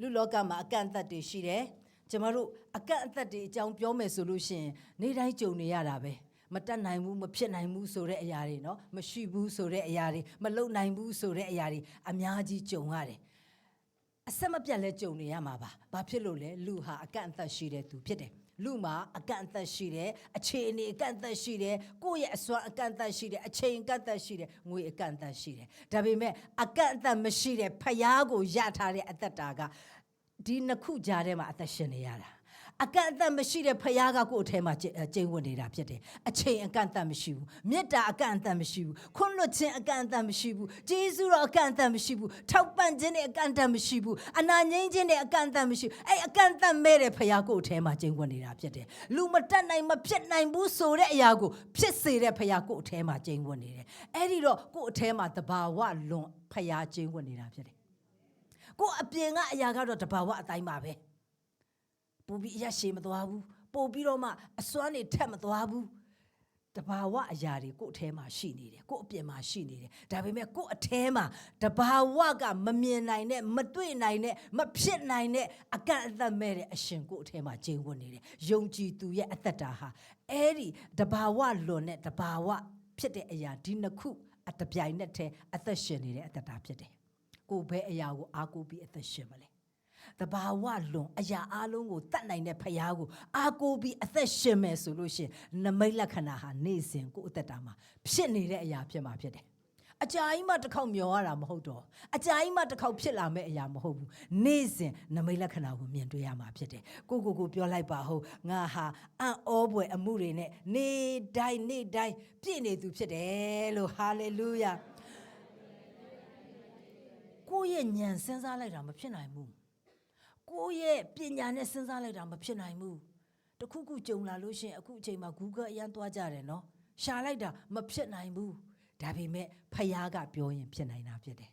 လူလောကမှာအကန့်အသတ်တွေရှိတယ်ကျမတို့အကန့်အသတ်တွေအကြောင်းပြောမယ်ဆိုလို့ရှိရင်နေ့တိုင်းကြုံနေရတာပဲမတက်နိုင်ဘူးမဖြစ်နိုင်ဘူးဆိုတဲ့အရာတွေနော်မရှိဘူးဆိုတဲ့အရာတွေမလုပ်နိုင်ဘူးဆိုတဲ့အရာတွေအများကြီးကြုံရတယ်အဆက်မပြတ်လဲကြုံနေရမှာပါဘာဖြစ်လို့လဲလူဟာအကန့်အသတ်ရှိတဲ့သူဖြစ်တယ် လူမှာအကန့်အသတ်ရှိတယ်အခြေအနေအကန့်အသတ်ရှိတယ်ကိုယ့်ရဲ့အစွမ်းအကန့်အသတ်ရှိတယ်အချိန်အကန့်အသတ်ရှိတယ်ငွေအကန့်အသတ်ရှိတယ်ဒါပေမဲ့အကန့်အသတ်မရှိတဲ့ဖျားကိုရထားတဲ့အသက်တာကဒီနှစ်ခုကြားထဲမှာအသက်ရှင်နေရတာ အကန့်အသတ်မရှိတဲ့ဖျားကကိုယ့်အထဲမှာကျကျိန်ဝင်နေတာဖြစ်တယ်အချိန်အကန့်အသတ်မရှိဘူးမေတ္တာအကန့်အသတ်မရှိဘူးခွင့်လွှတ်ခြင်းအကန့်အသတ်မရှိဘူးဂျေဇုတော်အကန့်အသတ်မရှိဘူးထောက်ပံ့ခြင်းနဲ့အကန့်အသတ်မရှိဘူးအနာငြိမ်းခြင်းနဲ့အကန့်အသတ်မရှိဘူးအဲ့အကန့်အသတ်မဲ့တဲ့ဖျားကိုယ့်အထဲမှာကျိန်ဝင်နေတာဖြစ်တယ်လူမတတ်နိုင်မဖြစ်နိုင်ဘူးဆိုတဲ့အရာကိုဖြစ်စေတဲ့ဖျားကိုယ့်အထဲမှာကျိန်ဝင်နေတယ်အဲ့ဒီတော့ကိုယ့်အထဲမှာတဘာဝလွန်ဖျားကျိန်ဝင်နေတာဖြစ်တယ်ကိုယ့်အပြင်ကအရာကတော့တဘာဝအတိုင်းပါပဲ ပို့ပြီးအရရှည်မသွားဘူးပို့ပြီးတော့မှအစွမ်းနေထက်မသွားဘူးတဘာဝအရာတွေကိုယ့်အထဲမှာရှိနေတယ်ကိုယ့်အပြင်မှာရှိနေတယ်ဒါပေမဲ့ကိုယ့်အထဲမှာတဘာဝကမမြင်နိုင်တဲ့မတွေ့နိုင်တဲ့မဖြစ်နိုင်တဲ့အကန့်အသတ်မဲ့တဲ့အရှင်ကိုယ့်အထဲမှာကျင်းဝင်နေတယ်ယုံကြည်သူရဲ့အသက်တာဟာအဲ့ဒီတဘာဝလွန်တဲ့တဘာဝဖြစ်တဲ့အရာဒီနှစ်ခုအတပြိုင်နက်တည်းအသက်ရှင်နေတဲ့အသက်တာဖြစ်တယ်ကိုယ်ဘဲအရာကိုအားကိုးပြီးအသက်ရှင်မလဲ တဘာဝလွန်အရာအလုံးကိုတတ်နိုင်တဲ့ဖယားကိုအားကိုးပြီးအသက်ရှင်မယ်ဆိုလို့ရှိရင်နမိတ်လက္ခဏာဟာနေ့စဉ်ကိုယ့်အသက်တာမှာဖြစ်နေတဲ့အရာဖြစ်မှာဖြစ်တယ်အကြာကြီးမှတစ်ခေါက်မျောရတာမဟုတ်တော့အကြာကြီးမှတစ်ခေါက်ဖြစ်လာမဲ့အရာမဟုတ်ဘူးနေ့စဉ်နမိတ်လက္ခဏာကိုမြင်တွေ့ရမှာဖြစ်တယ်ကိုကိုကိုပြောလိုက်ပါဟုတ်ငါဟာအံ့ဩဖွယ်အမှုတွေနဲ့နေ့တိုင်းနေ့တိုင်းပြည့်နေသူဖြစ်တယ်လို့ဟာလေလုယာကိုယ့်ရဲ့ဉာဏ်စဉ်းစားလိုက်တာမဖြစ်နိုင်ဘူး ကိုယ့်ရဲ့ပညာနဲ့စဉ်းစားလိုက်တာမဖြစ်နိုင်ဘူးတခုခုကြုံလာလို့ရှရင်အခုအချိန်မှာ Google အရန်သွားကြတယ်နော်ရှာလိုက်တာမဖြစ်နိုင်ဘူးဒါပေမဲ့ဖယားကပြောရင်ဖြစ်နိုင်တာဖြစ်တယ်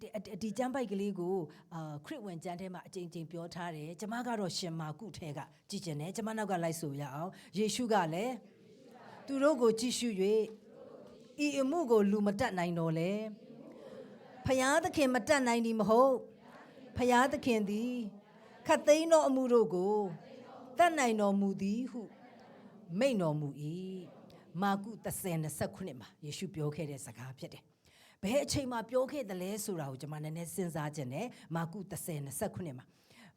ဒီဒီကျမ်းပိုက်ကလေးကိုအာခရစ်ဝင်ကျမ်းထဲမှာအကြိမ်ကြိမ်ပြောထားတယ်ကျမကတော့ရှင်မာကုထဲကကြည်ကျင်တယ်ကျမနောက်ကလိုက်ဆိုရအောင်ယေရှုကလည်းသူတို့ကိုကြည့်ရှု၍ဤအမှုကိုလူမတတ်နိုင်တော့လေဖယားသခင်မတတ်နိုင်ဒီမဟုတ် ဖျားသခင်သည်ခတ်သိမ်းသောအမှုတို့ကိုတတ်နိုင်တော်မူသည်ဟုမိန့်တော်မူ၏မာကု30:29မှာယေရှုပြောခဲ့တဲ့စကားဖြစ်တယ်ဘယ်အချိန်မှာပြောခဲ့တယ်လဲဆိုတာကိုကျွန်မနည်းနည်းစဉ်းစားခြင်းနဲ့မာကု30:29မှာ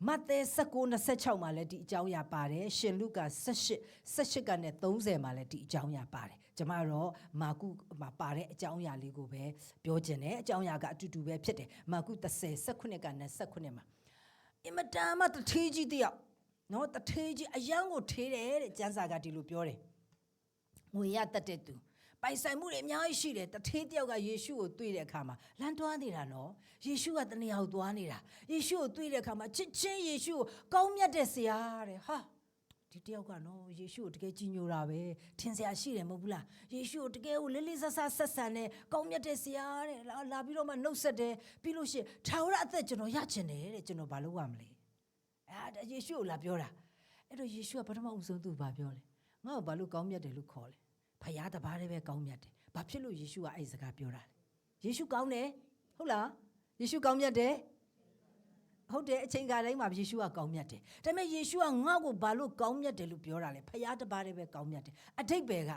မဿဲ19:26မှာလည်းဒီအကြောင်းအရာပါတယ်ရှင်လုကာ18 18ကနဲ့30မှာလည်းဒီအကြောင်းအရာပါတယ် ကျွန်မတော့မာကုမှာပါတဲ့အကြောင်းအရာလေးကိုပဲပြောခြင်းနဲ့အကြောင်းအရာကအတူတူပဲဖြစ်တယ်မာကု30 19ကနဲ့19မှာအင်မတန်မှတထေးကြီးတယောက်နော်တထေးကြီးအယံကိုထေးတယ်တဲ့ကျမ်းစာကဒီလိုပြောတယ်ငွေရတတ်တဲ့သူပိုင်ဆိုင်မှုတွေအများကြီးရှိတယ်တထေးတယောက်ကယေရှုကိုတွေ့တဲ့အခါမှာလမ်းတွားနေတာနော်ယေရှုကတနေရာကိုသွားနေတာယေရှုကိုတွေ့တဲ့အခါမှာချစ်ချင်းယေရှုကိုကောင်းမြတ်တဲ့ဆရာတဲ့ဟာ ဒီတယောက်ကနော်ယေရှုကိုတကယ်ကြီးညိုတာပဲထင်စရာရှိတယ်မဟုတ်ဘူးလားယေရှုကိုတကယ်ကိုလေးလေးဆဆဆက်ဆံတဲ့ကောင်းမြတ်တဲ့ဆရာတဲ့လာလာပြီးတော့မှနှုတ်ဆက်တယ်ပြီးလို့ရှိရင်ထာဝရအသက်ကျွန်တော်ရချင်တယ်တဲ့ကျွန်တော်ဘာလုပ်ရမလဲအဲယေရှုကိုလာပြောတာအဲ့တော့ယေရှုကပထမဦးဆုံးသူ့ဘာပြောလဲငါ့ကိုဘာလို့ကောင်းမြတ်တယ်လို့ခေါ်လဲဖယားတပါးတည်းပဲကောင်းမြတ်တယ်ဘာဖြစ်လို့ယေရှုကအဲ့စကားပြောတာလဲယေရှုကောင်းတယ်ဟုတ်လားယေရှုကောင်းမြတ်တယ် ဟုတ်တယ်အချိန်ကာလတိုင်းမှာယေရှုကကောင်းမြတ်တယ်ဒါပေမဲ့ယေရှုကငါ့ကိုဘာလို့ကောင်းမြတ်တယ်လို့ပြောတာလဲဖယားတပါးတည်းပဲကောင်းမြတ်တယ်အတိတ်ပဲက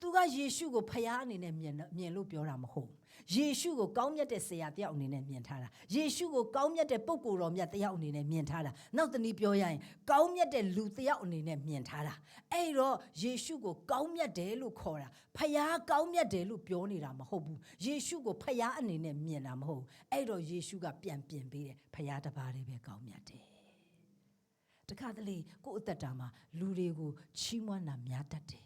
သူကယေရှုကိုဖယားအနေနဲ့မြင်မြင်လို့ပြောတာမဟုတ်ဘူးယေရှုကိုကောင်းမြတ်တဲ့ဆရာတယောက်အနေနဲ့မြင်ထားတာယေရှုကိုကောင်းမြတ်တဲ့ပုဂ္ဂိုလ်တော်မြတ်တယောက်အနေနဲ့မြင်ထားတာနောက်တနည်းပြောရရင်ကောင်းမြတ်တဲ့လူတယောက်အနေနဲ့မြင်ထားတာအဲ့တော့ယေရှုကိုကောင်းမြတ်တယ်လို့ခေါ်တာဖယားကောင်းမြတ်တယ်လို့ပြောနေတာမဟုတ်ဘူးယေရှုကိုဖယားအနေနဲ့မြင်တာမဟုတ်ဘူးအဲ့တော့ယေရှုကပြန်ပြင်ပေးတယ်ဖယားတပါးတည်းပဲကောင်းမြတ်တယ်တခါတလေကိုယ့်အသက်တာမှာလူတွေကိုချီးမွမ်းတာများတတ်တယ်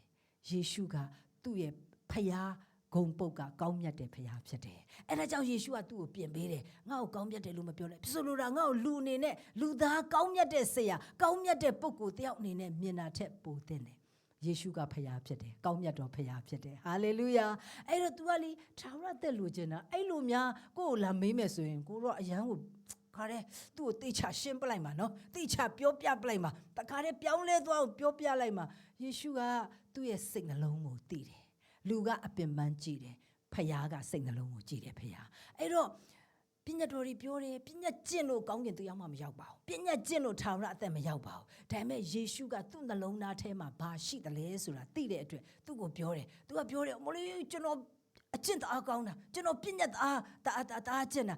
ယေရှုကသူ့ရဲ့ဖယားဂုံပုတ်ကကောင်းမြတ်တဲ့ဖရားဖြစ်တယ်။အဲဒါကြောင့်ယေရှုကသူ့ကိုပြင်ပေးတယ်။ငါ့ကိုကောင်းမြတ်တယ်လို့မပြောနဲ့။ဆိုလိုတာငါ့ကိုလူအနေနဲ့လူသားကောင်းမြတ်တဲ့ဆရာကောင်းမြတ်တဲ့ပုဂ္ဂိုလ်တယောက်အနေနဲ့မြင်တာထက်ပိုသင့်တယ်။ယေရှုကဖရားဖြစ်တယ်။ကောင်းမြတ်တော်ဖရားဖြစ်တယ်။ဟာလေလုယာ။အဲ့တော့ तू ကလေထာဝရသက်လိုချင်တာအဲ့လိုများကိုယ့်ကိုလာမေးမယ်ဆိုရင်ကိုတော့အယံကို ခါတဲ့သူ့ကိုတေချာရှင်းပလိုက်မှာနော်တေချာပြောပြပလိုက်မှာတခါတဲ့ပြောင်းလဲသွားအောင်ပြောပြလိုက်မှာယေရှုကသူ့ရဲ့စိတ်နှလုံးကိုသိတယ်လူကအပင်ပန်းကြည့်တယ်ဖယားကစိတ်နှလုံးကိုကြည့်တယ်ဖယားအဲ့တော့ပညာတော်တွေပြောတယ်ပညာကျင့်လို့ကောင်းကင်တရားမှမရောက်ပါဘူးပညာကျင့်လို့ထာဝရအသက်မရောက်ပါဘူးဒါပေမဲ့ယေရှုကသူ့နှလုံးသားထဲမှာဘာရှိတယ်လဲဆိုတာသိတဲ့အတွက်သူ့ကိုပြောတယ်သူကပြောတယ်မလို့ကျွန်တော် အကျင့်တအားကောင်းတာကျွန်တော်ပညာတအားတအားတအားကျင့်တာ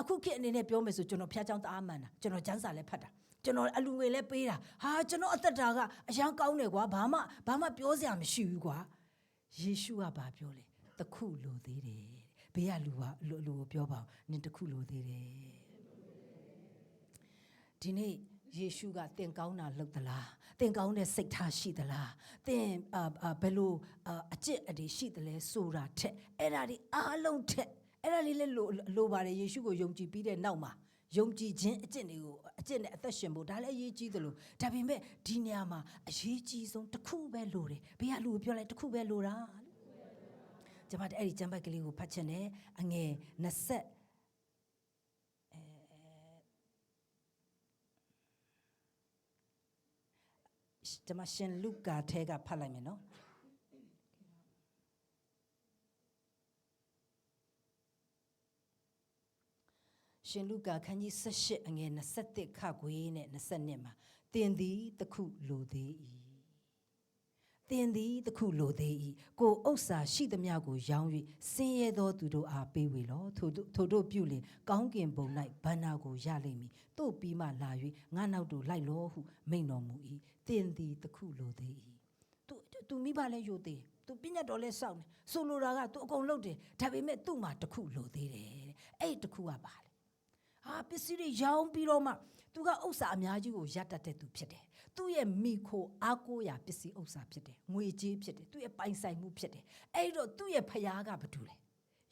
အခုခေတ်အနေနဲ့ပြောမယ်ဆိုကျွန်တော်ဖျားချောင်းတအားမှန်တာကျွန်တော်ကျမ်းစာလည်းဖတ်တာကျွန်တော်အလူငွေလည်းပေးတာဟာကျွန်တော်အသက်တာကအရန်ကောင်းတယ်ကွာဘာမှဘာမှပြောစရာမရှိဘူးကွာယေရှုကဘာပြောလဲတခုလိုသေးတယ်ဘေးကလူကလူလူကိုပြောပါအောင်နင်တခုလိုသေးတယ်ဒီနေ့ ယေရှုကသင်ကောင်းတာလုပ်သလားသင်ကောင်းတဲ့စိတ်ထားရှိသလားသင်အာဘယ်လိုအကျင့်အတည်ရှိသလဲဆိုတာထက်အဲ့ဒါဒီအားလုံးထက်အဲ့ဒါလေးလည်းလိုလိုပါတယ်ယေရှုကိုယုံကြည်ပြီးတဲ့နောက်မှာယုံကြည်ခြင်းအကျင့်တွေကိုအကျင့်နဲ့အသက်ရှင်ဖို့ဒါလည်းအရေးကြီးသလိုဒါပေမဲ့ဒီနေရာမှာအရေးကြီးဆုံးတစ်ခုပဲလိုတယ်ဘေးကလူကိုပြောလိုက်တစ်ခုပဲလိုတာကျွန်မအဲ့ဒီကျမ်းပိုက်ကလေးကိုဖတ်ချင်တယ်အငယ်20 ကျွန်မရှင်လုကာထဲကဖတ်လိုက်မယ်နော်ရှင်လုကာခန်းကြီး18အငယ်21ခခွေးနဲ့22မှာတင်သည်တခုလိုသေး၏တင်သည်တခုလိုသေး၏ကိုဥစ္စာရှိသမျှကိုရောင်း၍ဆင်းရဲသောသူတို့အားပေးဝေလောထိုတို့ထိုတို့ပြုလင်ကောင်းကင်ဘုံ၌ဗန္နာကိုရလိမ့်မည်တို့ပြီးမှလာ၍ငါနောက်တို့လိုက်လောဟုမိန်တော်မူ၏ တင်သည်တခုလိုသေး၏သူသူမိဘလည်းယိုသေးသူပညာတော်လည်းစောင့်တယ်ဆိုလိုတာကသူအကုန်လုပ်တယ်ဒါပေမဲ့သူ့မှာတခုလိုသေးတယ်အဲ့တခုကပါလေဟာပစ္စည်းတွေရောင်းပြီးတော့မှသူကဥစ္စာအများကြီးကိုရတတ်တဲ့သူဖြစ်တယ်သူ့ရဲ့မိခိုအားကိုးရာပစ္စည်းဥစ္စာဖြစ်တယ်ငွေကြေးဖြစ်တယ်သူ့ရဲ့ပိုင်ဆိုင်မှုဖြစ်တယ်အဲ့တော့သူ့ရဲ့ဖယားကဘာတူလဲ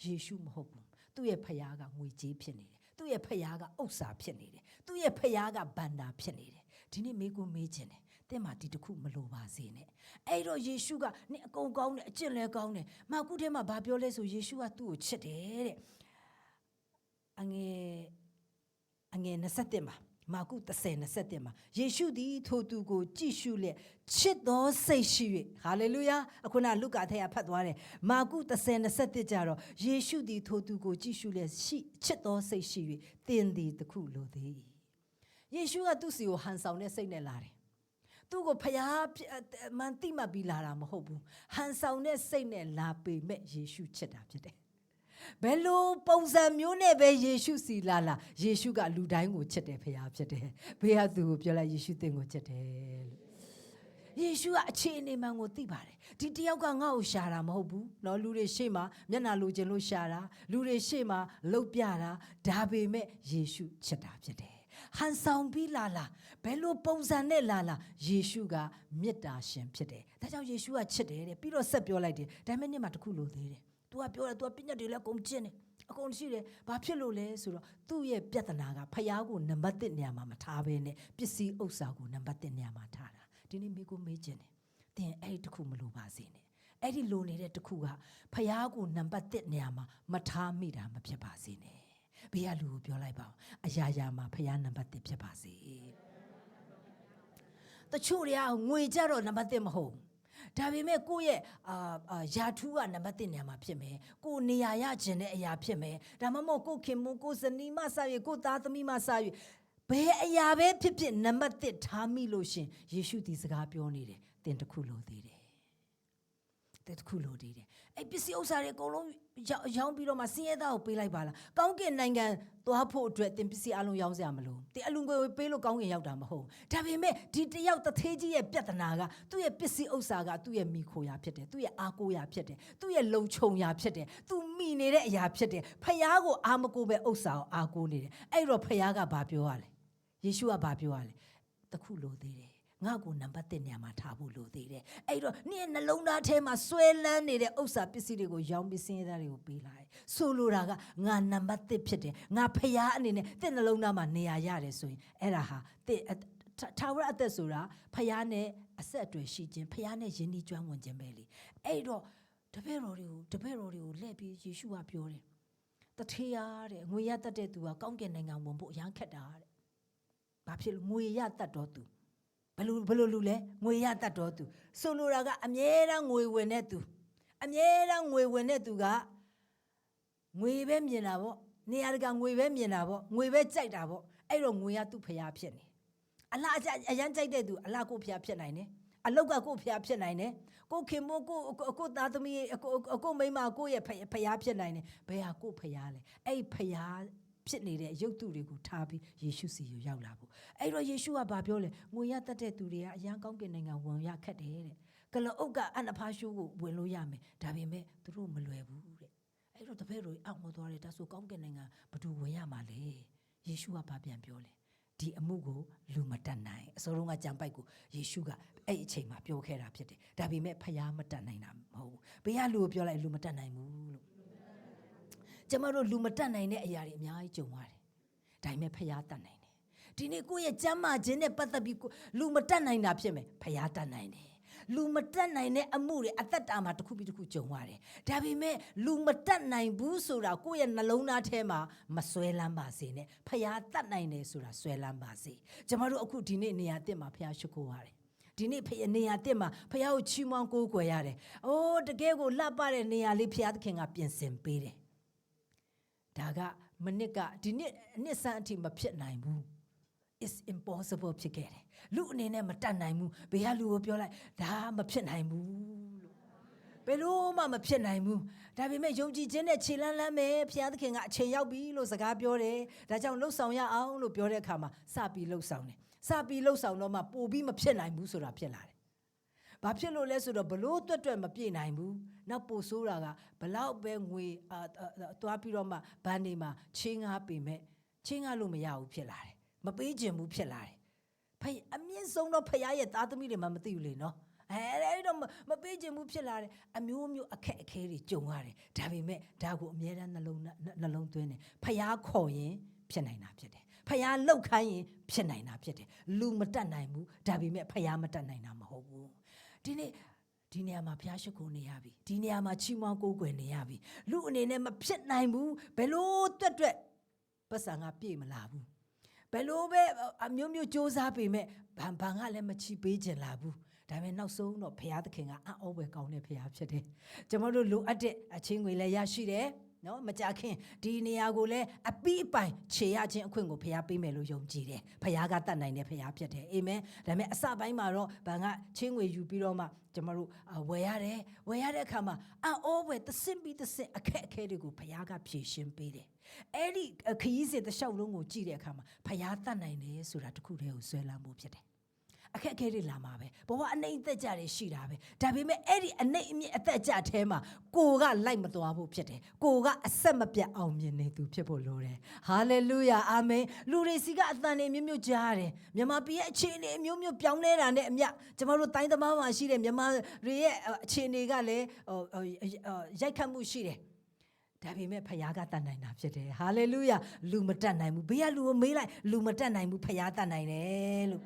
ယေရှုမဟုတ်ဘူးသူ့ရဲ့ဖယားကငွေကြေးဖြစ်နေတယ်သူ့ရဲ့ဖယားကဥစ္စာဖြစ်နေတယ်သူ့ရဲ့ဖယားကဗန္တာဖြစ်နေတယ်ဒီနေ့မိကိုမေးခြင်းတယ် တဲ့မှာဒီတခုမလိုပါစေနဲ့အဲ့တော့ယေရှုကနင်အကုန်ကောင်းတယ်အကျင့်လည်းကောင်းတယ်မကုထဲမှာဘာပြောလဲဆိုယေရှုကသူ့ကိုချစ်တယ်တဲ့အငယ်အငယ်27မှာမာကု30 27မှာယေရှုသည်ထိုသူကိုကြည့်ရှုလက်ချစ်သောစိတ်ရှိ၍ဟာလေလုယာအခုနလုကာထဲကဖတ်သွားတယ်မာကု30 27ကြတော့ယေရှုသည်ထိုသူကိုကြည့်ရှုလက်ရှိချစ်သောစိတ်ရှိ၍သင်သည်တခုလိုသေးယေရှုကသူ့စီကိုဟန်ဆောင်တဲ့စိတ်နဲ့လာတယ် သူ့ကိုဖျားမန်တိမှတ်ပြီးလာတာမဟုတ်ဘူးဟန်ဆောင်တဲ့စိတ်နဲ့လာပေမဲ့ယေရှုချစ်တာဖြစ်တယ်ဘယ်လိုပုံစံမျိုးနဲ့ပဲယေရှုစီလာလာယေရှုကလူတိုင်းကိုချစ်တယ်ဖခင်ဖြစ်တယ်။ဘေးကသူကိုပြောလိုက်ယေရှုသင်ကိုချစ်တယ်လို့။ယေရှုကအခြေအနေမှန်ကိုသိပါတယ်။ဒီတယောက်ကငါ့ကိုရှာတာမဟုတ်ဘူး။နော်လူတွေရှေ့မှာမျက်နှာလိုချင်လို့ရှာတာလူတွေရှေ့မှာလှုပ်ပြတာဒါပေမဲ့ယေရှုချစ်တာဖြစ်တယ်။ ဟန်ဆောင်ပြီးလာလာဘယ်လိုပုံစံနဲ့လာလာယေရှုကမေတ္တာရှင်ဖြစ်တယ်ဒါကြောင့်ယေရှုကချစ်တယ်တဲ့ပြီးတော့ဆက်ပြောလိုက်တယ်ဒါပေမဲ့နေ့မှာတခုလိုသေးတယ် तू ကပြောတယ် तू ကပညာတွေလည်းအကုန်ကျင့်တယ်အကုန်ရှိတယ်ဘာဖြစ်လို့လဲဆိုတော့သူ့ရဲ့ပြဿနာကဖျားကိုနံပါတ်1နေရာမှာမထားဘဲနဲ့ပစ္စည်းဥစ္စာကိုနံပါတ်1နေရာမှာထားတာဒီနေ့မိကိုမေးခြင်းတယ်တင်အဲ့ဒီတခုမလိုပါစေနဲ့အဲ့ဒီလိုနေတဲ့တခုကဖျားကိုနံပါတ်1နေရာမှာမထားမိတာမဖြစ်ပါစေနဲ့ ဘေးကလူကိုပြောလိုက်ပါအောင်အရာရာမှာဖျားနံပါတ်1ဖြစ်ပါစေတချို့တွေကငွေကြတော့နံပါတ်1မဟုတ်ဒါပေမဲ့ကိုယ့်ရဲ့အာယာထူးကနံပါတ်1နေရာမှာဖြစ်မယ်ကိုနေရာရခြင်းတဲ့အရာဖြစ်မယ်ဒါမှမဟုတ်ကိုခင်မကိုဇနီးမဆာ၍ကိုသားသမီးမဆာ၍ဘယ်အရာပဲဖြစ်ဖြစ်နံပါတ်1ထားမိလို့ရှင်ယေရှုဒီစကားပြောနေတယ်တင်တခုလို့သေးတယ် တဲ့တခုလို့သေးတယ်အဲ့ပစ္စည်းဥစ္စာတွေအကုန်လုံးရောင်းပြီးတော့မှစင်းရဲသားကိုပေးလိုက်ပါလားကောင်းကင်နိုင်ငံသွားဖို့အတွက်တင်ပစ္စည်းအလုံးရောင်းစရာမလိုတင်အလုံကိုပေးလို့ကောင်းကင်ရောက်တာမဟုတ်ဒါပေမဲ့ဒီတယောက်တသေးကြီးရဲ့ပြဿနာကသူ့ရဲ့ပစ္စည်းဥစ္စာကသူ့ရဲ့မိခိုရာဖြစ်တယ်သူ့ရဲ့အားကိုးရာဖြစ်တယ်သူ့ရဲ့လုံခြုံရာဖြစ်တယ်သူမိနေတဲ့အရာဖြစ်တယ်ဖယားကိုအားမကိုးပဲဥစ္စာကိုအားကိုးနေတယ်အဲ့တော့ဖယားကဘာပြောရလဲယေရှုကဘာပြောရလဲတခုလိုသေးတယ် ငါ့ကိုနံပါတ်1နေရာမှာထားဖို့လိုသေးတယ်အဲ့တော့နင့်နှလုံးသားထဲမှာဆွဲလန်းနေတဲ့ဥစ္စာပစ္စည်းတွေကိုရောင်းပြီးစင်းရဲသားတွေကိုပေးလိုက်ဆိုလိုတာကငါနံပါတ်1ဖြစ်တယ်ငါဖျားအနေနဲ့တင့်နှလုံးသားမှာနေရာရတယ်ဆိုရင်အဲ့ဒါဟာတင့်ထာဝရအသက်ဆိုတာဖျားနဲ့အဆက်အတွေ့ရှိခြင်းဖျားနဲ့ယဉ်ဤကျွမ်းဝင်ခြင်းပဲလေအဲ့တော့တပည့်တော်တွေကိုတပည့်တော်တွေကိုလှည့်ပြီးယေရှုကပြောတယ်တထေးရတဲ့ငွေရတတ်တဲ့သူကကောင်းကင်နိုင်ငံဝင်ဖို့အရန်ခက်တာတဲ့ဘာဖြစ်လို့ငွေရတတ်တော့သူ ဘယ်လိုဘယ်လိုလူလဲငွေရတတ်တော်သူဆိုလိုတာကအမြဲတမ်းငွေဝင်တဲ့သူအမြဲတမ်းငွေဝင်တဲ့သူကငွေပဲမြင်တာပေါ့နေရာတကာငွေပဲမြင်တာပေါ့ငွေပဲကြိုက်တာပေါ့အဲ့တော့ငွေကသူ့ဖရားဖြစ်နေအလားအကျအရန်ကြိုက်တဲ့သူအလားကိုဖရားဖြစ်နိုင်တယ်အလောက်ကကိုဖရားဖြစ်နိုင်တယ်ကိုခင်မို့ကိုကိုသားသမီးကိုကိုမိမကိုရဲ့ဖရားဖြစ်နိုင်တယ်ဘယ်ဟာကိုဖရားလဲအဲ့ဖရား ဖြစ်နေတဲ့ရုပ်တုတွေကိုထားပြီးယေရှုစီကိုရောက်လာဖို့အဲ့တော့ယေရှုကဘာပြောလဲငွေရတတ်တဲ့သူတွေကအရန်ကောင်းကင်နိုင်ငံဝင်ရခက်တယ်တဲ့ကလအုပ်ကအန်အဖားရှိုးကိုဝင်လို့ရမယ်ဒါပေမဲ့သူတို့မလွယ်ဘူးတဲ့အဲ့တော့တပည့်တော်အောက်မသွားတယ်ဒါဆိုကောင်းကင်နိုင်ငံဘယ်သူဝင်ရမှာလဲယေရှုကဘာပြန်ပြောလဲဒီအမှုကိုလူမတတ်နိုင်အစောဆုံးကကြံပိုက်ကိုယေရှုကအဲ့အချိန်မှာပြောခဲ့တာဖြစ်တယ်ဒါပေမဲ့ဖျားမတတ်နိုင်တာမဟုတ်ဘူးဘယ်ကလူကိုပြောလိုက်လူမတတ်နိုင်ဘူးလို့ ကျမတို့လူမတတ်နိုင်တဲ့အရာတွေအများကြီးကြုံရတယ်ဒါပေမဲ့ဖျားတတ်နိုင်တယ်ဒီနေ့ကိုယ့်ရဲ့ကျမ်းမာခြင်းနဲ့ပတ်သက်ပြီးလူမတတ်နိုင်တာဖြစ်မယ်ဖျားတတ်နိုင်တယ်လူမတက်နိုင်တဲ့အမှုတွေအသက်တာမှာတစ်ခုပြီးတစ်ခုကြုံရတယ်။ဒါပေမဲ့လူမတက်နိုင်ဘူးဆိုတာကိုယ့်ရဲ့နှလုံးသားထဲမှာမဆွဲလန်းပါစေနဲ့။ဖျားတတ်နိုင်တယ်ဆိုတာဆွဲလန်းပါစေ။ကျမတို့အခုဒီနေ့နေရာတက်မှာဖျားရှိခိုးရတယ်။ဒီနေ့ဖျားနေရာတက်မှာဖျားကိုချီးမွမ်းကိုးကွယ်ရတယ်။အိုးတကယ်ကိုလှပတဲ့နေရာလေးဖျားသခင်ကပြင်ဆင်ပေးတယ်။ ဒါကမနစ်ကဒီနေ့အနှစ်ဆန်းအထိမဖြစ်နိုင်ဘူး။ is impossible ဖြစ်ခဲ့တယ်လူအနေနဲ့မတတ်နိုင်ဘူးဘေးကလူကိုပြောလိုက်ဒါမဖြစ်နိုင်ဘူးလို့ဘယ်လို့မှမဖြစ်နိုင်ဘူးဒါပေမဲ့ယုံကြည်ခြင်းနဲ့ခြေလန်းလန်းပဲဘုရားသခင်ကအချိန်ရောက်ပြီလို့စကားပြောတယ်ဒါကြောင့်လှုပ်ဆောင်ရအောင်လို့ပြောတဲ့အခါမှာစပြီးလှုပ်ဆောင်တယ်စပြီးလှုပ်ဆောင်တော့မှပို့ပြီးမဖြစ်နိုင်ဘူးဆိုတာဖြစ်လာတယ် ဘာဖြစ်လို့လဲဆိုတော့ဘလို့တွတ်တွတ်မပြေနိုင်ဘူးနောက်ပို့ဆိုးတာကဘလောက်ပဲငွေအာသွားပြီးတော့မှဘန်နေမှာချင်းငါပေမဲ့ချင်းငါလို့မရဘူးဖြစ်လာတယ်မပေးခြင်းဘူးဖြစ်လာတယ်ဖယအမြင့်ဆုံးတော့ဖရားရဲ့သားသမီးတွေမှမသိဘူးလေနော်အဲအဲ့တော့မပေးခြင်းမှုဖြစ်လာတယ်အမျိုးမျိုးအခက်အခဲတွေကြုံရတယ်ဒါပေမဲ့ဒါကိုအမြဲတမ်းနှလုံးနှလုံးသွင်းတယ်ဖရားခေါ်ရင်ဖြစ်နိုင်တာဖြစ်တယ်ဖရားလှုပ်ခိုင်းရင်ဖြစ်နိုင်တာဖြစ်တယ်လူမတတ်နိုင်ဘူးဒါပေမဲ့ဖရားမတတ်နိုင်တာမဟုတ်ဘူး ဒီနေ့ဒီနေရာမှာဘုရားရှိခိုးနေရပြီဒီနေရာမှာချီးမွမ်းကိုးကွယ်နေရပြီလူအနေနဲ့မဖြစ်နိုင်ဘူးဘယ်လို့တွက်တွက်ပတ်စံကပြည့်မလာဘူးဘယ်လိုပဲအမျိုးမျိုးစ조사ပေမဲ့ဘာဘာကလည်းမချီပေးခြင်းလာဘူးဒါပေမဲ့နောက်ဆုံးတော့ဘုရားသခင်ကအံ့ဩဖွယ်ကောင်းတဲ့ဘုရားဖြစ်တယ်ကျွန်တော်တို့လိုအပ်တဲ့အချင်းငွေလည်းရရှိတယ် နော်မကြခင်ဒီနေရာကိုလည်းအပိအပိုင်ခြေရခြင်းအခွင့်ကိုဖရားပေးမယ်လို့ယုံကြည်တယ်ဖရားကတတ်နိုင်တဲ့ဖရားဖြစ်တယ်အာမင်ဒါပေမဲ့အစပိုင်းမှာတော့ဗန်ကချင်းငွေယူပြီးတော့မှကျွန်တော်တို့ဝယ်ရတယ်ဝယ်ရတဲ့အခါမှာအံ့ဩဖွယ်သစင်ပြီးသစင်အခက်အခဲတွေကိုဖရားကဖြေရှင်းပေးတယ်အဲ့ဒီခရီးစဉ်တစ်လျှောက်လုံးကိုကြည့်တဲ့အခါမှာဖရားတတ်နိုင်တယ်ဆိုတာတခုတည်းကိုဆွဲလန်းဖို့ဖြစ်တယ် အခက်အခဲတွေလာမှာပဲဘဝအနိုင်အသက်ကြတွေရှိတာပဲဒါပေမဲ့အဲ့ဒီအနိုင်အမြင့်အသက်ကြအဲမှာကိုကလိုက်မသွားဖို့ဖြစ်တယ်ကိုကအဆက်မပြတ်အောင်မြင်နေသူဖြစ်ဖို့လိုတယ်ဟာလေလုယာအာမင်လူတွေစီကအသံတွေမျိုးမျိုးကြားတယ်မြန်မာပြည်ရဲ့အခြေအနေမျိုးမျိုးပြောင်းလဲတာနဲ့အမျှကျမတို့တိုင်းသမားမှာရှိတဲ့မြန်မာတွေရဲ့အခြေအနေကလည်းရိုက်ခတ်မှုရှိတယ်ဒါပေမဲ့ဖခင်ကတတ်နိုင်တာဖြစ်တယ်ဟာလေလုယာလူမတတ်နိုင်ဘူးဘေးကလူကိုမေးလိုက်လူမတတ်နိုင်ဘူးဖခင်တတ်နိုင်တယ်လို့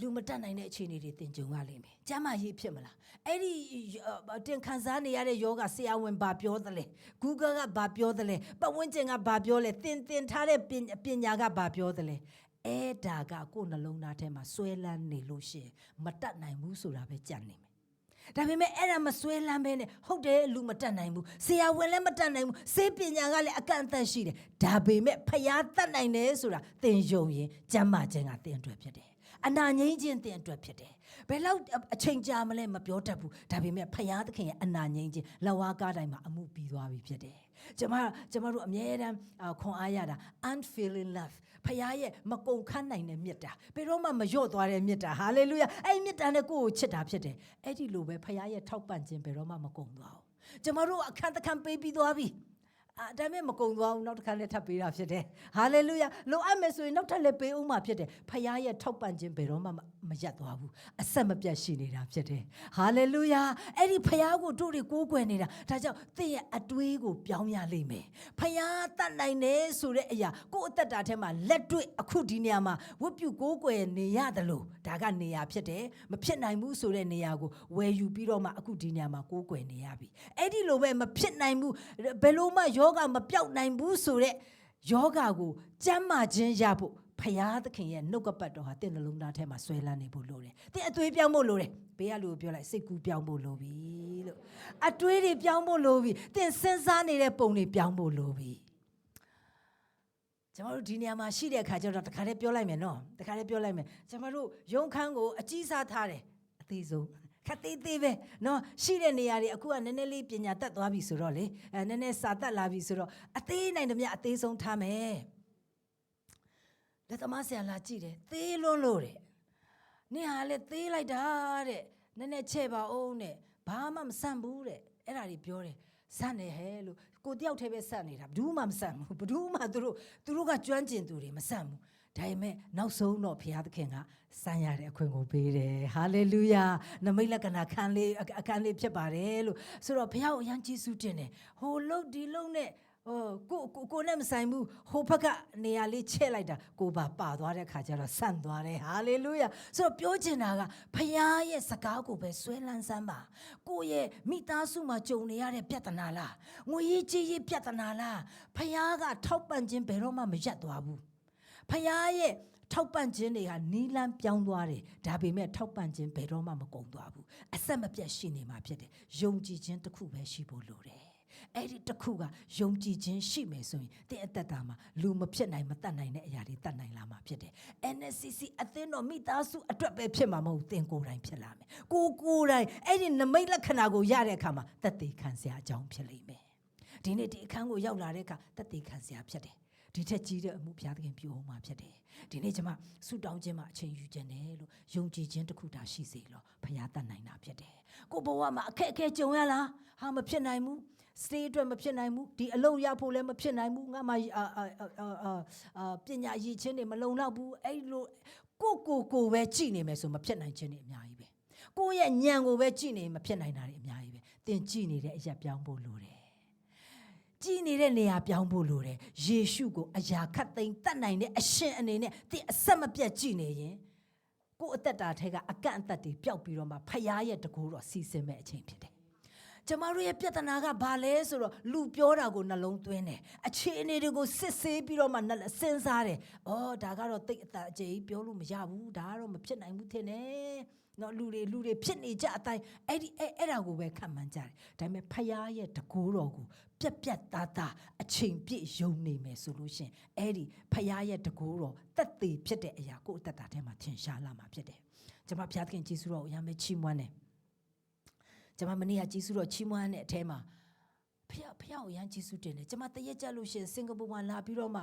လူမတတ်နိုင်တဲ့အခြေအနေတွေတင်ကြုံရလိမ့်မယ်။ကျမ်းမာရေးဖြစ်မလား။အဲ့ဒီတင်ခံစားနေရတဲ့ယောဂဆရာဝန်ဘာပြောသလဲ။ Google ကဘာပြောသလဲ။ပတ်ဝန်းကျင်ကဘာပြောလဲ။တင်တင်ထားတဲ့ပညာကဘာပြောသလဲ။အဲ့ဒါကကိုယ်နှလုံးသားထဲမှာဆွဲလန်းနေလို့ရှိရင်မတတ်နိုင်ဘူးဆိုတာပဲကြံ့နေမယ်။ဒါပေမဲ့အဲ့ဒါမဆွဲလန်းပဲနဲ့ဟုတ်တယ်လူမတတ်နိုင်ဘူးဆရာဝန်လည်းမတတ်နိုင်ဘူးစေပညာကလည်းအကန့်အသတ်ရှိတယ်ဒါပေမဲ့ဖျားတတ်နိုင်တယ်ဆိုတာသင်ယုံရင်ကျမ်းမာခြင်းကသင်အတွက်ဖြစ်တယ် အနာငိမ့်ခြင်းတင်အတွက်ဖြစ်တယ်ဘယ်လောက်အချိန်ကြာမလဲမပြောတတ်ဘူးဒါပေမဲ့ဖယားသခင်ရဲ့အနာငိမ့်ခြင်းလက်ဝါးကားတိုင်းမှာအမှုပြီးသွားပြီဖြစ်တယ်ကျမကျမတို့အမြဲတမ်းခွန်အားရတာ unfailing love ဖယားရဲ့မကုံခန်းနိုင်တဲ့မေတ္တာဘယ်တော့မှမလျော့သွားတဲ့မေတ္တာဟာလေလုယာအဲ့ဒီမေတ္တာနဲ့ကိုယ့်ကိုချစ်တာဖြစ်တယ်အဲ့ဒီလိုပဲဖယားရဲ့ထောက်ပံ့ခြင်းဘယ်တော့မှမကုံသွားဘူးကျမတို့အခန်းတခန်းပေးပြီးသွားပြီ အာဒါမဲ့မကုံသွားဘူးနောက်တစ်ခါလည်းထပ်ပေးတာဖြစ်တယ်ဟာလေလုယာလိုအပ်မယ်ဆိုရင်နောက်ထပ်လည်းပေးဦးမှာဖြစ်တယ်ဖခင်ရဲ့ထောက်ပံ့ခြင်းဘယ်တော့မှမရက်သွားဘူးအဆက်မပြတ်ရှိနေတာဖြစ်တယ်ဟာလေလုယာအဲ့ဒီဖခင်ကိုတို့တွေကိုးကွယ်နေတာဒါကြောင့်သင်ရဲ့အတွေးကိုပြောင်းရလိမ့်မယ်ဖခင်တတ်နိုင်တယ်ဆိုတဲ့အရာကိုယ့်အသက်တာထဲမှာလက်တွေ့အခုဒီနေရာမှာဝတ်ပြုကိုးကွယ်နေရတယ်လို့ဒါကနေရာဖြစ်တယ်မဖြစ်နိုင်ဘူးဆိုတဲ့နေရာကိုဝယ်ယူပြီးတော့မှအခုဒီနေရာမှာကိုးကွယ်နေရပြီအဲ့ဒီလိုပဲမဖြစ်နိုင်ဘူးဘယ်လိုမှယောဂမပြောက်နိုင်ဘူးဆိုတဲ့ယောဂကိုကျမ်းမာခြင်းရဖို့ဖဖရာသခင်ရဲ့နှုတ်ကပတ်တော်ဟာတင့်နှလုံးသားထဲမှာဆွဲလန်းနေဖို့လိုတယ်။တင်းအသွေးပြောင်းဖို့လိုတယ်။ဘေးကလူကိုပြောလိုက်စိတ်ကူးပြောင်းဖို့လိုပြီလို့။အတွေးတွေပြောင်းဖို့လိုပြီ။တင်းစဉ်းစားနေတဲ့ပုံတွေပြောင်းဖို့လိုပြီ။ကျွန်တော်တို့ဒီနေရာမှာရှိတဲ့အခါကျတော့တခါတည်းပြောလိုက်မယ်နော်။တခါတည်းပြောလိုက်မယ်။ကျွန်တော်တို့ရုံခန်းကိုအကြီးစားထားတယ်။အသေးဆုံး ခက်သေးသေးပဲနော်ရှိတဲ့နေရာတွေအခုကနည်းနည်းလေးပညာတတ်သွားပြီဆိုတော့လေအဲနည်းနည်းစာတတ်လာပြီဆိုတော့အသေးနိုင်တည်းမြအသေးဆုံးထားမယ်လက်သမားဆရာလာကြည့်တယ်သေးလွန်းလို့တဲ့နင်ဟာလေသေးလိုက်တာတဲ့နည်းနည်းချဲ့ပါအောင်တဲ့ဘာမှမဆန့်ဘူးတဲ့အဲ့ဒါတွေပြောတယ်ဆန့်တယ်ဟဲ့လို့ကိုတယောက်တည်းပဲဆန့်နေတာဘူးမှမဆန့်ဘူးဘူးမှသူတို့သူတို့ကကျွမ်းကျင်သူတွေမဆန့်ဘူး ဒါပေမဲ့နောက်ဆုံးတော့ဘုရားသခင်ကစမ်းရတဲ့အခွင့်ကိုပေးတယ်ဟာလေလုယာနမိတ်လက္ခဏာခံလေးအခန်းလေးဖြစ်ပါတယ်လို့ဆိုတော့ဘုရားကိုအရန်ကျေးဇူးတင်တယ်ဟိုလုတ်ဒီလုတ်နဲ့ဟိုကိုကိုကိုနဲ့မဆိုင်ဘူးဟိုဘက်ကနေရာလေးချဲ့လိုက်တာကိုပါပါသွားတဲ့ခါကျတော့ဆန့်သွားတယ်ဟာလေလုယာဆိုတော့ပြောချင်တာကဘုရားရဲ့စကားကိုပဲဆွဲလန်းစမ်းပါကိုရဲ့မိသားစုမှာကြုံနေရတဲ့ပြဿနာလားငွေရေးကြေးရေးပြဿနာလားဘုရားကထောက်ပံ့ခြင်းဘယ်တော့မှမရပ်သွားဘူး ဖခင်ရဲ့ထောက်ပံ့ခြင်းတွေဟာနီးလန်းပြောင်းသွားတယ်ဒါပေမဲ့ထောက်ပံ့ခြင်းဘယ်တော့မှမကုန်သွားဘူးအဆက်မပြတ်ရှိနေမှာဖြစ်တယ်ယုံကြည်ခြင်းတစ်ခုပဲရှိဖို့လိုတယ်အဲ့ဒီတစ်ခုကယုံကြည်ခြင်းရှိမယ်ဆိုရင်တင်းအသက်တာမှာလူမဖြစ်နိုင်မတတ်နိုင်တဲ့အရာတွေတတ်နိုင်လာမှာဖြစ်တယ် NSCC အသင်းတော်မိသားစုအတွက်ပဲဖြစ်မှာမဟုတ်တင်ကိုယ်တိုင်ဖြစ်လာမယ်ကိုကိုယ်တိုင်အဲ့ဒီနမိတ်လက္ခဏာကိုရတဲ့အခါမှာတသက်ခံစရာအကြောင်းဖြစ်လိမ့်မယ်ဒီနေ့ဒီအခန်းကိုရောက်လာတဲ့အခါတသက်ခံစရာဖြစ်တယ် ဒီထက်ကြီးတဲ့အမှုဘုရားသခင်ပြုအောင်မှာဖြစ်တယ်ဒီနေ့ကျွန်မဆုတောင်းခြင်းမှာအချိန်ယူခြင်းတယ်လို့ယုံကြည်ခြင်းတစ်ခုတာရှိစေလို့ဘုရားတတ်နိုင်တာဖြစ်တယ်ကိုဘဝမှာအခက်အခဲကြုံရလားဟာမဖြစ်နိုင်ဘူးစတေးအတွက်မဖြစ်နိုင်ဘူးဒီအလုံးရဖို့လည်းမဖြစ်နိုင်ဘူးငါမှအာအာအာအာပညာရည်ချင်းတွေမလုံလောက်ဘူးအဲ့လိုကိုကိုကိုပဲကြည်နေမယ်ဆိုမဖြစ်နိုင်ခြင်းတွေအများကြီးပဲကိုယ့်ရဲ့ညံကိုပဲကြည်နေမဖြစ်နိုင်တာတွေအများကြီးပဲသင်ကြည်နေတဲ့အရာပြောင်းဖို့လိုတယ် ကြည်နေတဲ့နေရာပြောင်းဖို့လိုတယ်ယေရှုကိုအရာခတ်သိမ်းတတ်နိုင်တဲ့အရှင်အနေနဲ့တင်အဆက်မပြတ်ကြည်နေရင်ကိုယ့်အသက်တာထဲကအကန့်အသတ်တွေပျောက်ပြီးတော့မှဖရားရဲ့တကူတော့စီစဉ်မဲ့အချိန်ဖြစ်တယ်ကျမတို့ရဲ့ပြဿနာကဘာလဲဆိုတော့လူပြောတာကိုနှလုံးသွင်းတယ်အခြေအနေတွေကိုစစ်ဆေးပြီးတော့မှနှလုံးစဉ်းစားတယ်။အော်ဒါကတော့တိတ်အတအကျေကြီးပြောလို့မရဘူးဒါကတော့မဖြစ်နိုင်ဘူးထင်တယ်။ နော်လူတွေလူတွေဖြစ်နေကြအတိုင်းအဲ့ဒီအဲ့အဲ့ဒါကိုပဲခံမှန်းကြတယ်။ဒါပေမဲ့ဖရားရဲ့တကူတော်ကိုပြက်ပြက်သားသားအချိန်ပြည့်ယုံနေမယ်ဆိုလို့ရှရင်အဲ့ဒီဖရားရဲ့တကူတော်တက်သေးဖြစ်တဲ့အရာကိုယ့်အသက်တာထဲမှာထင်ရှားလာမှာဖြစ်တယ်။ကျွန်မဖရားသခင်ယေရှုတော်ကိုအရမ်းပဲချီးမွမ်းတယ်။ကျွန်မမနေ့ကယေရှုတော်ချီးမွမ်းတဲ့အထဲမှာဖះဖះကိုရမ်းကျေးဇူးတင်တယ်ကျွန်မတရက်ကြလို့ရှရင်စင်ကာပူမှာလာပြီးတော့မှ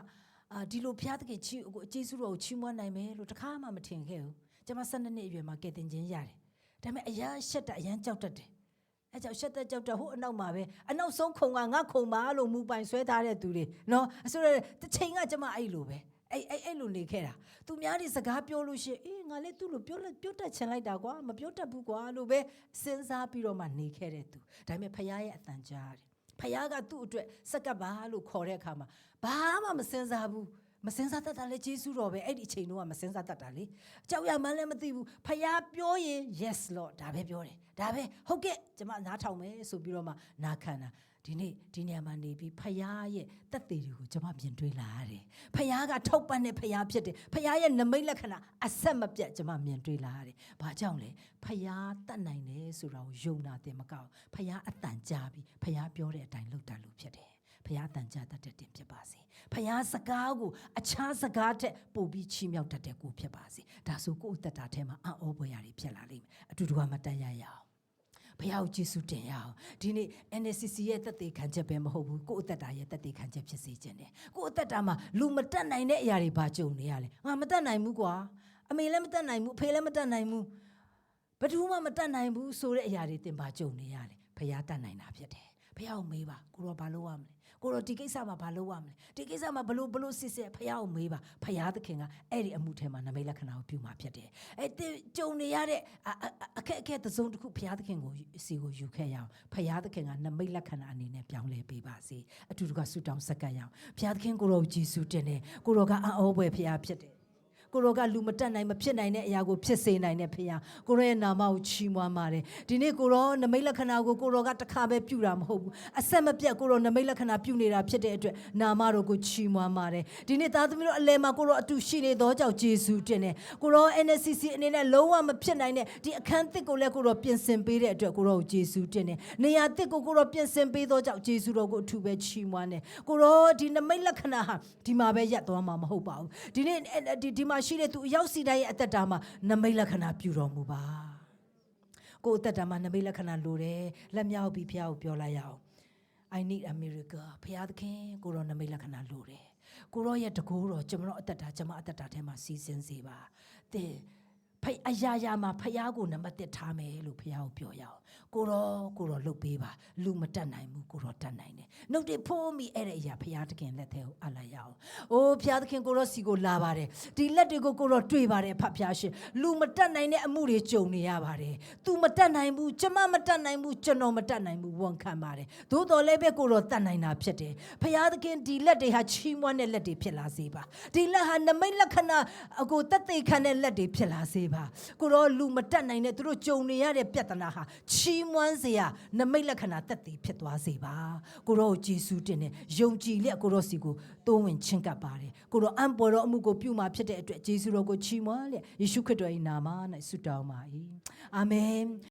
အာဒီလိုဖះတကယ်ချီကိုကျေးဇူးတော်ကိုချီးမွမ်းနိုင်မယ်လို့တခါမှမထင်ခဲ့ဘူး ကျွန်မ12နှစ်အရွယ်မှာကယ်တင်ခြင်းရတယ်ဒါပေမဲ့အရန်ရှက်တာအရန်ကြောက်တတ်တယ်အဲကြောင့်ရှက်တဲ့ကြောက်တဲ့ဟိုအနောက်မှာပဲအနောက်ဆုံးခုံကငါခုံပါလို့မူပိုင်ဆွဲထားတဲ့သူတွေနော်ဆိုတော့တစ်ချိန်ကကျွန်မအဲ့လိုပဲအဲ့အဲ့အဲ့လိုနေခဲ့တာသူများတွေစကားပြောလို့ရှိရင်အေးငါလည်းသူ့လိုပြောလက်ပြောတတ်ချင်လိုက်တာကွာမပြောတတ်ဘူးကွာလို့ပဲစဉ်းစားပြီးတော့မှနေခဲ့တဲ့သူဒါပေမဲ့ဖခင်ရဲ့အတန်ကြားတယ်ဖခင်ကသူ့အတွက်စက္ကပ်ပါလို့ခေါ်တဲ့အခါမှာဘာမှမစဉ်းစားဘူး မစင်စားတတ်တာလေဂျေစုတော်ပဲအဲ့ဒီအချိန်တော့မစင်စားတတ်တာလေကြောက်ရမှန်းလည်းမသိဘူးဖះပြောရင် yes lord ဒါပဲပြောတယ်ဒါပဲဟုတ်ကဲ့ကျွန်မနားထောင်မယ်ဆိုပြီးတော့မှနားခံတာဒီနေ့ဒီနေရာမှာနေပြီးဖះရဲ့တက်သေးတွေကိုကျွန်မမြင်တွေ့လာရတယ်ဖះကထောက်ပံ့တဲ့ဖះဖြစ်တယ်ဖះရဲ့နမိတ်လက္ခဏာအဆက်မပြတ်ကျွန်မမြင်တွေ့လာရတယ်ဘာကြောင့်လဲဖះတတ်နိုင်တယ်ဆိုတာကိုယုံနာတယ်မကောက်ဖះအတန်ကြားပြီးဖះပြောတဲ့အတိုင်းလုပ်တာလို့ဖြစ်တယ် ဖះတန်ကြတတ်တဲ့တင်ဖြစ်ပါစေဖះစကားကိုအခြားစကားထက်ပိုပြီးချီးမြှောက်တတ်တဲ့ကိုဖြစ်ပါစေဒါဆိုကိုယ့်အသက်တာထဲမှာအံ့ဩဖွယ်ရာတွေဖြစ်လာလိမ့်မယ်အတူတူကမတတ်ရရအောင်ဖះကိုကျေးဇူးတင်ရအောင်ဒီနေ့ NCC ရဲ့တက်သေးခံချက်ပဲမဟုတ်ဘူးကိုယ့်အသက်တာရဲ့တက်သေးခံချက်ဖြစ်စေခြင်းတယ်ကိုယ့်အသက်တာမှာလူမတက်နိုင်တဲ့အရာတွေဘာကြုံနေရလဲငါမတက်နိုင်ဘူးကွာအမေလည်းမတက်နိုင်ဘူးအဖေလည်းမတက်နိုင်ဘူးဘယ်သူမှမတက်နိုင်ဘူးဆိုတဲ့အရာတွေတင်ပါကြုံနေရလေဖះတတ်နိုင်တာဖြစ်တယ် ဖះကိုမေးပါကိုတော့ဘာလုပ်ရမလဲကိုတော့ဒီကိစ္စမှာဘာလုပ်ရမလဲဒီကိစ္စမှာဘလို့ဘလို့စစ်စစ်ဖះကိုမေးပါဖះသခင်ကအဲ့ဒီအမှုထဲမှာနမိတ်လက္ခဏာကိုပြုမှာဖြစ်တယ်အဲ့ဒီကြုံနေရတဲ့အခက်အခဲတစ်စုံတစ်ခုဖះသခင်ကိုစီကိုယူခဲ့ရအောင်ဖះသခင်ကနမိတ်လက္ခဏာအနေနဲ့ပြောင်းလဲပေးပါစေအတူတူကဆုတောင်းဆက်ကပ်ရအောင်ဖះသခင်ကိုတော့ဂျေစုတင်တယ်ကိုတော့ကအံ့ဩဖွယ်ဖះဖြစ်တယ် ကိုရောကလူမတက်နိုင်မဖြစ်နိုင်တဲ့အရာကိုဖြစ်စေနိုင်တဲ့ဖခင်ကိုရောရဲ့နာမကိုချီးမွမ်းပါတယ်ဒီနေ့ကိုရောနမိတ်လက္ခဏာကိုကိုရောကတစ်ခါပဲပြုတာမဟုတ်ဘူးအဆက်မပြတ်ကိုရောနမိတ်လက္ခဏာပြုနေတာဖြစ်တဲ့အတွက်နာမတော်ကိုချီးမွမ်းပါတယ်ဒီနေ့သားသမီးတို့အလယ်မှာကိုရောအတူရှိနေသောကြောင့်ယေရှုတင်တယ်ကိုရော NCC အနေနဲ့လုံးဝမဖြစ်နိုင်တဲ့ဒီအခန်းသစ်ကိုလည်းကိုရောပြင်ဆင်ပေးတဲ့အတွက်ကိုရောကိုယေရှုတင်တယ်နေရာသစ်ကိုကိုရောပြင်ဆင်ပေးသောကြောင့်ယေရှုတော်ကိုအထူးပဲချီးမွမ်းတယ်ကိုရောဒီနမိတ်လက္ခဏာဟာဒီမှာပဲရပ်သွားမှာမဟုတ်ပါဘူးဒီနေ့ဒီဒီမှာရှိတဲ့သူအရောက်စီတိုင်းရဲ့အသက်တာမှာနမိတ်လက္ခဏာပြုတော်မူပါကိုယ်အသက်တာမှာနမိတ်လက္ခဏာလိုတယ်လက်မြောက်ပြီးဖះကိုပြောလိုက်ရအောင် I need a miracle ဖះသခင်ကိုရောနမိတ်လက္ခဏာလိုတယ်ကိုရောရဲ့တကူတော်ကျွန်တော်အသက်တာကျွန်မအသက်တာထဲမှာစီစဉ်စေပါတဲ့ဖိတ်အရာရာမှာဖះကိုနံပါတ်1ထားမယ်လို့ဖះကိုပြောရအောင် ကိုရောကိုရောလှုပ်ပေးပါလူမတက်နိုင်ဘူးကိုရောတက်နိုင်တယ်နှုတ်တွေဖိုးမိအဲ့တဲ့အရာဖះသခင်လက်ထဲကိုအပ်လိုက်ရအောင်အိုးဖះသခင်ကိုရောစီကိုလာပါတယ်ဒီလက်တွေကိုကိုရောတွေ့ပါတယ်ဖဖះရှင်လူမတက်နိုင်တဲ့အမှုတွေကြုံနေရပါတယ် तू မတက်နိုင်ဘူးကျမမတက်နိုင်ဘူးကျွန်တော်မတက်နိုင်ဘူးဝန်ခံပါတယ်သို့တော်လည်းပဲကိုရောတက်နိုင်တာဖြစ်တယ်ဖះသခင်ဒီလက်တွေဟာချီးမွမ်းတဲ့လက်တွေဖြစ်လာစေပါဒီလက်ဟာနမိတ်လက္ခဏာအကိုတက်သိခံတဲ့လက်တွေဖြစ်လာစေပါကိုရောလူမတက်နိုင်တဲ့သူတို့ကြုံနေရတဲ့ပြဿနာဟာချီးမွမ်းစရာနမိတ်လက္ခဏာတက်သိဖြစ်သွားစေပါကိုရောကိုယေရှုတင်တယ်ယုံကြည်လျက်ကိုရောစီကိုတိုးဝင်ချင်းကပ်ပါတယ်ကိုရောအံပေါ်တော်အမှုကိုပြုမှာဖြစ်တဲ့အတွက်ယေရှုတော်ကိုချီးမွမ်းလျက်ယေရှုခရစ်တော်၏နာမ၌ဆုတောင်းပါ၏အာမင်